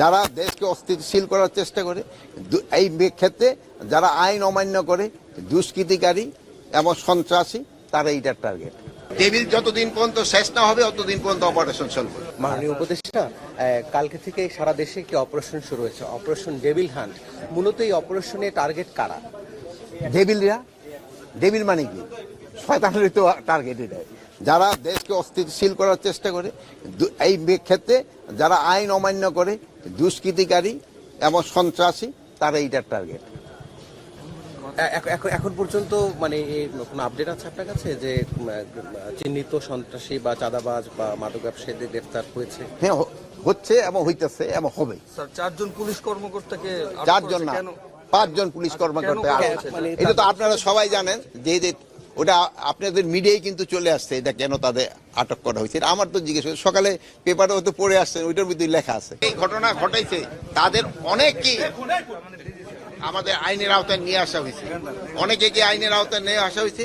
যারা দেশকে অস্থিতিশীল করার চেষ্টা করে এই ক্ষেত্রে যারা আইন অমান্য করে দুষ্কৃতিকারী এবং সন্ত্রাসী তারা এইটার টার্গেট টেবিল যতদিন পর্যন্ত শেষ না হবে ততদিন পর্যন্ত অপারেশন চলবে। মাননীয় উপদেষ্টা কালকে থেকে সারা দেশে একটি অপারেশন শুরু হয়েছে? অপারেশন ডেভিল হান্ট মূলত এই অপারেশনে টার্গেট কারা? ডেবিলরা ডেবিল মানে কি? শয়তানের তো টার্গেট এটা যারা দেশকে অস্থিতিশীল করার চেষ্টা করে এই ক্ষেত্রে যারা আইন অমান্য করে দুষ্কৃতিকারী এবং সন্ত্রাসী তারা এইটার টার্গেট এখন এখন পর্যন্ত মানে এই কোনো আপডেট আছে আপনার কাছে যে চিহ্নিত সন্ত্রাসী বা চাঁদাবাজ বা মাদক ব্যবসায়ীদের গ্রেফতার হয়েছে? হ্যাঁ হচ্ছে এবং হইতেছে এবং হবে। স্যার চারজন পুলিশ কর্মকর্তাকে চারজন না পাঁচজন পুলিশ কর্মকর্তা? মানে এটা তো আপনারা সবাই জানেন যে যে ওটা আপনাদের মিডিয়ায় কিন্তু চলে আসছে, এটা কেন তাদের আটক করা হয়েছে? আমার তো জিজ্ঞেস সকালে পেপারে হয়তো পড়ে আসছে, ওইটার মধ্যে লেখা আছে। এই ঘটনা ঘটাইছে তাদের অনেকই আমাদের আইনের আওতায় নিয়ে আসা হয়েছে। অনেকে কি আইনের আওতায় নিয়ে আসা হয়েছে?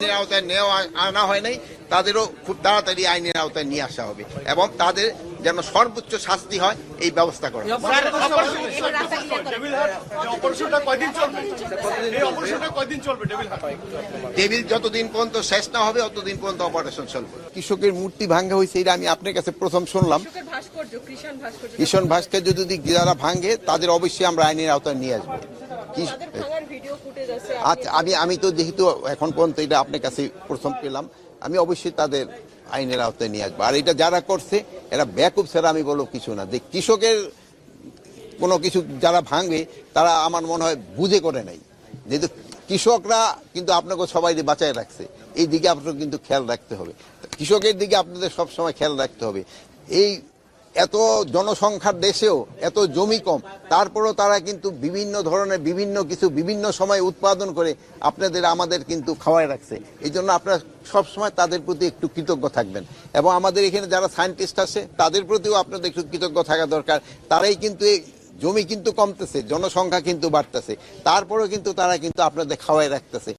আইনের আওতায় নেওয়া আনা হয় নাই তাদেরও খুব তাড়াতাড়ি আইনের আওতায় নিয়ে আসা হবে এবং তাদের যেন সর্বোচ্চ শাস্তি হয় এই ব্যবস্থা করা হবে। অপারেশনটা কয়দিন চলবে? এই অপারেশনটা কয়দিন চলবে? ডেভিল হাট টেবিল যতদিন পর্যন্ত শেষ না হবে ততদিন পর্যন্ত অপারেশন চলবে। কৃষকের মূর্তি ভাঙ্গা হয়েছে এটা আমি আপনার কাছে প্রথম শুনলাম। কৃষাণ ভাস্কর্য। যদি যারা ভাঙ্গে তাদের অবশ্যই আমরা আইনের আওতায় নিয়ে আসব। আচ্ছা আমি আমি তো যেহেতু এখন পর্যন্ত এটা আপনার কাছে প্রথম পেলাম, আমি অবশ্যই তাদের আইনের আওতায় নিয়ে আসব। আর এটা যারা করছে, এরা ব্যাকুপ ছাড়া আমি বলব কিছু না। যে কৃষকের কোনো কিছু যারা ভাঙবে, তারা আমার মনে হয় বুঝে করে নাই। যেহেতু কৃষকরা কিন্তু আপনাকে সবাই বাঁচায় রাখছে। এই দিকে আপনাকে কিন্তু খেয়াল রাখতে হবে। কৃষকের দিকে আপনাদের সবসময় খেয়াল রাখতে হবে। এই এত জনসংখ্যার দেশেও এত জমি কম, তারপরেও তারা কিন্তু বিভিন্ন ধরনের বিভিন্ন কিছু বিভিন্ন সময় উৎপাদন করে আপনাদের, আমাদের কিন্তু খাওয়ায় রাখছে। এই জন্য আপনারা সবসময় তাদের প্রতি একটু কৃতজ্ঞ থাকবেন। এবং আমাদের এখানে যারা সায়েন্টিস্ট আছে, তাদের প্রতিও আপনাদের একটু কৃতজ্ঞ থাকা দরকার। তারাই কিন্তু জমি কিন্তু কমতেছে, জনসংখ্যা কিন্তু বাড়তেছে। তারপরেও কিন্তু তারা কিন্তু আপনাদের খাওয়ায় রাখতেছে।